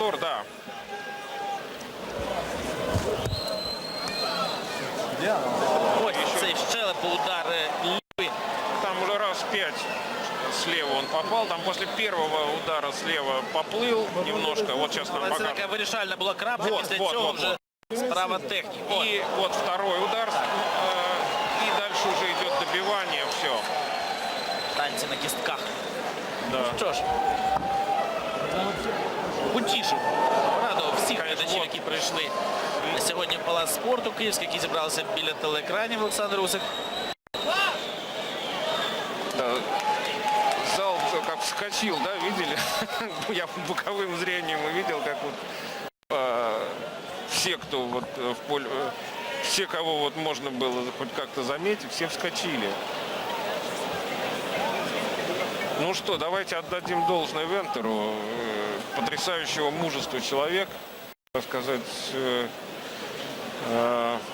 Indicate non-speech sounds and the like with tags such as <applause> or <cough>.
повтор, да. Ось цей щелепо удар е, лівий. Там уже раз пять слева он попал. Там после первого удара слева поплыл немножко. Вот сейчас нам Але це покажут. така вирішальна була крапка. Вот, Після вот, цього вот, вже справа техніки. О, И вот второй удар. э, И дальше уже идет добивание. Все. танці на кістках. Да. Що ж, утішив, радував всіх глядачів, які прийшли сьогодні в Палац спорту Київський, які зібралися біля телеекранів Олександр Усик. Да. Зал как вскочил, да, видели? Я <laughs> боковым зрением увидел, как вот э, все, кто вот э, в поле, э, все, кого вот можно было хоть как-то заметить, все вскочили. Ну что, давайте отдадим должное Вентеру, э, потрясающего мужества человек, сказать, э, э,